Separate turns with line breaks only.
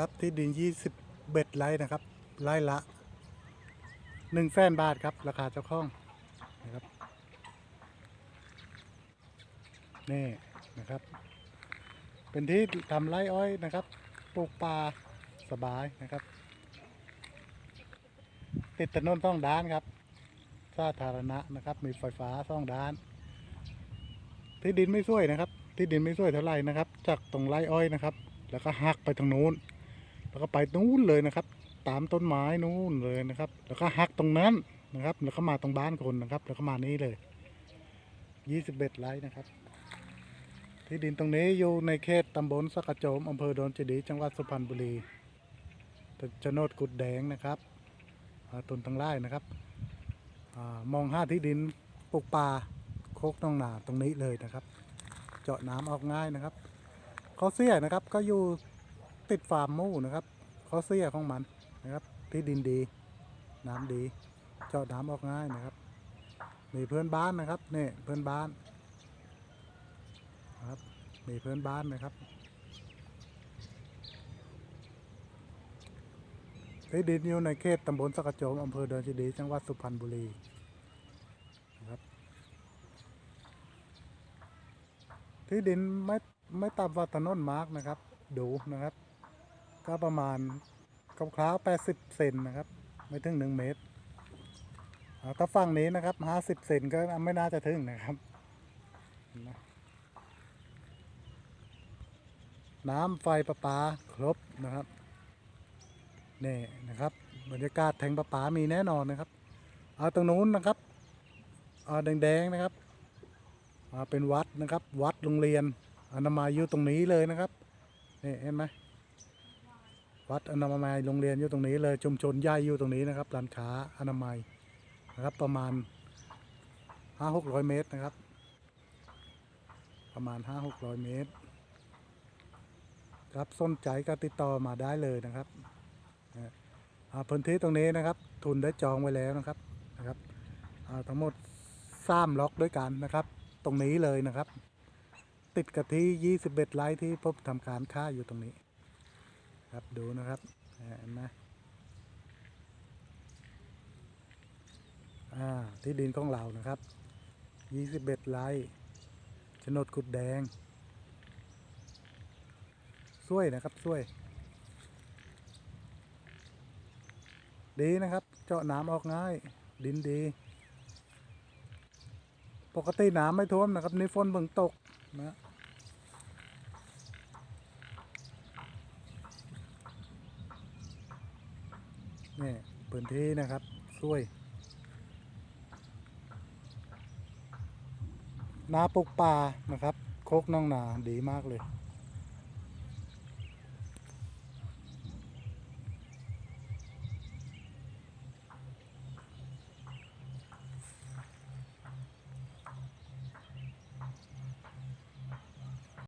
ครับที่ดิน 20เบ็ดไร่นะครับไร่ละ1นึ่งแสนบาทครับ ราคาเจ้าของนะครับนี่นะครับ เป็นที่ทำไร่อ้อยนะครับปลูกปลาสบายนะครับ ติดถนนสองด้านครับสาธารณะนะครับ มีไฟฟ้าสองด้าน ที่ดินไม่ช่วยนะครับ ที่ดินไม่ช่วยเท่าไหร่นะครับ จากตรงไร่อ้อยนะครับ แล้วก็หักไปทางนู้น แล้วก็ไปนู้นเลยนะครับ ตามต้นไม้นู้นเลยนะครับ แล้วก็หักตรงนั้นนะครับ แล้วก็มาตรงบ้านคนนะครับ แล้วก็มานี้เลยยี่สิบเอ็ดไร่นะครับ ที่ดินตรงนี้อยู่ในเขตตำบลสักกระโจมอำเภอโดนเจดีจังหวัดสุพรรณบุรีโนดกุดแดงนะครับต้นตังไร่นะครับอมองห้าที่ดินปลูกป่าโคกน้องนาตรงนี้เลยนะครับ เจาะน้ำออกง่ายนะครับเข้อเสียนะครับก็อยู่ ติดฟาร์มมูนะครับข้อเสียของมันนะครับ ที่ดินดี น้ำดี เจาะน้ำออกง่ายนะครับมีเพื่อนบ้านนะครับนี่เพื่อนบ้านนะครับมีเพื่อนบ้านนะครับที่ดินอยู่ในเขตตำบลสักกระโจมอำเภอเดินจีดีจังหวัดสุพรรณบุรีนะครับ ที่ดินไม่ไม่ต่ำกว่าถนนมาร์กนะครับ ดูนะครับ ก็ประมาณคร่าวๆ80 เซนนะครับ ไม่ถึง 1 เมตรถ้าฝั่งนี้นะครับ 50 เซนก็ไม่น่าจะถึงนะครับน้ำไฟประปาครบนะครับนี่นะครับ บรรยากาศแทงประปามีแน่นอนนะครับ เอาตรงนู้นนะครับเอาแดงๆนะครับเป็นวัดนะครับ วัดโรงเรียนอนามัยอยู่ตรงนี้เลยนะครับนี่เห็นไหม วัดอนามัยโรงเรียนอยู่ตรงนี้เลยชุมชนใหญ่อยู่ตรงนี้นะครับร้านค้าอนามัยนะครับประมาณห้าหกร้อยเมตรนะครับ ประมาณห้าหกร้อยเมตร ครับสนใจก็ติดต่อมาได้เลยนะครับพื้นที่ตรงนี้นะครับ ทุนได้จองไว้แล้วนะครับนะครับทั้งหมดสามล็อกด้วยกันนะครับ ตรงนี้เลยนะครับ ติดกับที่ 21 ไร่ที่พบทำการค้าอยู่ตรงนี้ ครับดูนะครับเห็นไหมอ่าที่ดินของเรานะครับ 21 ไร่โฉนดกุดแดงสวยนะครับสวย ดีนะครับ เจาะน้ำออกง่าย ดินดี ปกติน้ำไม่ท่วมนะครับนี่ฝนเพิ่งตกนะ นี่พื้นที่นะครับสวยนาปลูกป่านะครับ โคกน้องนาดีมากเลย